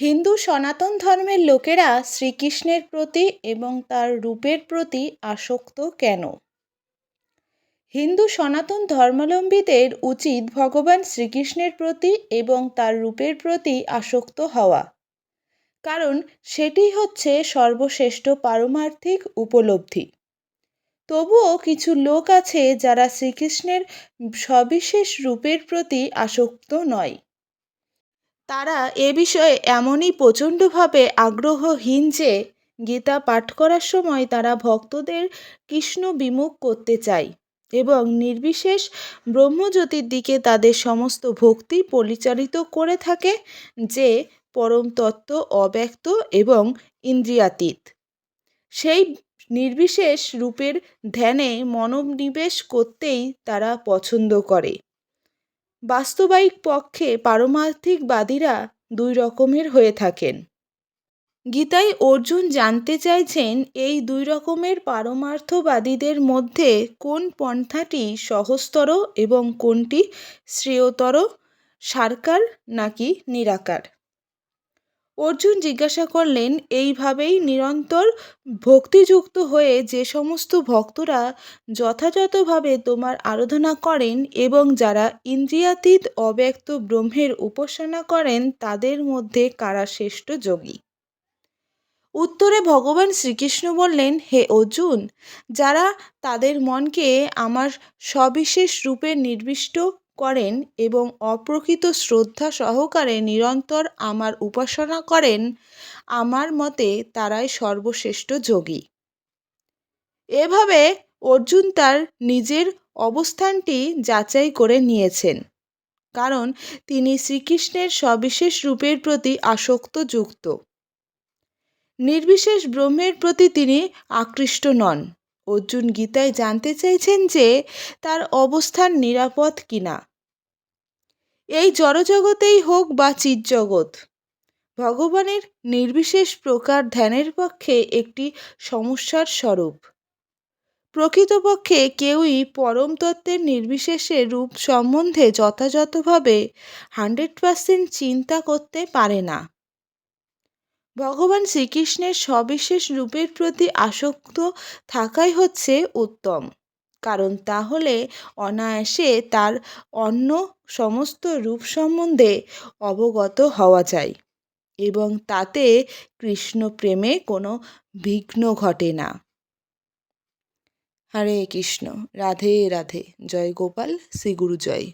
হিন্দু সনাতন ধর্মের লোকেরা শ্রীকৃষ্ণের প্রতি এবং তার রূপের প্রতি আসক্ত কেন? হিন্দু সনাতন ধর্মাবলম্বীদের উচিত ভগবান শ্রীকৃষ্ণের প্রতি এবং তার রূপের প্রতি আসক্ত হওয়া। কারণ সেটি হচ্ছে সর্বশ্রেষ্ঠ পারমার্থিক উপলব্ধি। তবুও কিছু লোক আছে যারা শ্রীকৃষ্ণের সবিশেষ রূপের প্রতি আসক্ত নয়। তারা এ বিষয়ে এমনই প্রচণ্ডভাবে আগ্রহহীন যে গীতা পাঠ করার সময় তারা ভক্তদের কৃষ্ণ বিমুখ করতে চায় এবং নির্বিশেষ ব্রহ্মজ্যোতির দিকে তাদের সমস্ত ভক্তি পরিচালিত করে থাকে যে পরম তত্ত্ব অব্যক্ত এবং ইন্দ্রিয়াতীত। সেই নির্বিশেষ রূপের ধ্যানে মনোনিবেশ করতেই তারা পছন্দ করে। বাস্তবায়িক পক্ষে পারমার্থিকবাদীরা দুই রকমের হয়ে থাকেন। গীতায় অর্জুন জানতে চাইছেন এই দুই রকমের পারমার্থবাদীদের মধ্যে কোন পন্থাটি সহজতর এবং কোনটি শ্রেয়তর, সারকার নাকি নিরাকার? অর্জুন জিজ্ঞাসা করলেন, এইভাবেই নিরন্তর ভক্তিযুক্ত হয়ে যে সমস্ত ভক্তরা যথাযথভাবে তোমার আরাধনা করেন এবং যারা ইন্দ্রিয়াতীত অব্যক্ত ব্রহ্মের উপাসনা করেন, তাদের মধ্যে কারা শ্রেষ্ঠ যোগী? উত্তরে ভগবান শ্রীকৃষ্ণ বললেন, হে অর্জুন, যারা তাদের মনকে আমার সবিশেষ রূপে নির্দিষ্ট করেন এবং অপ্রকৃত শ্রদ্ধা সহকারে নিরন্তর আমার উপাসনা করেন, আমার মতে তারাই সর্বশ্রেষ্ঠ যোগী। এভাবে অর্জুন তার নিজের অবস্থানটি যাচাই করে নিয়েছেন, কারণ তিনি শ্রীকৃষ্ণের সবিশেষ রূপের প্রতি আসক্ত যুক্ত। নির্বিশেষ ব্রহ্মের প্রতি তিনি আকৃষ্ট নন। অর্জুন গীতায় জানতে চাইছেন যে তার অবস্থান নিরাপদ কিনা। এই জড়জগতেই হোক বা চিৎজগৎ, ভগবানের নির্বিশেষ প্রকার ধ্যানের পক্ষে একটি সমস্যার স্বরূপ। প্রকৃতপক্ষে কেউই পরম তত্ত্বের নির্বিশেষে রূপ সম্বন্ধে যথাযথভাবে হান্ড্রেড পার্সেন্ট চিন্তা করতে পারে না। ভগবান শ্রীকৃষ্ণের সবিশেষ রূপের প্রতি আসক্ত থাকাই হচ্ছে উত্তম। কারণ তাহলে অনায়াসে তার অন্য সমস্ত রূপ সম্বন্ধে অবগত হওয়া যায় এবং তাতে কৃষ্ণ প্রেমে কোনো বিঘ্ন ঘটে না। হরে কৃষ্ণ, রাধে রাধে, জয় গোপাল শ্রী গুরু জয়।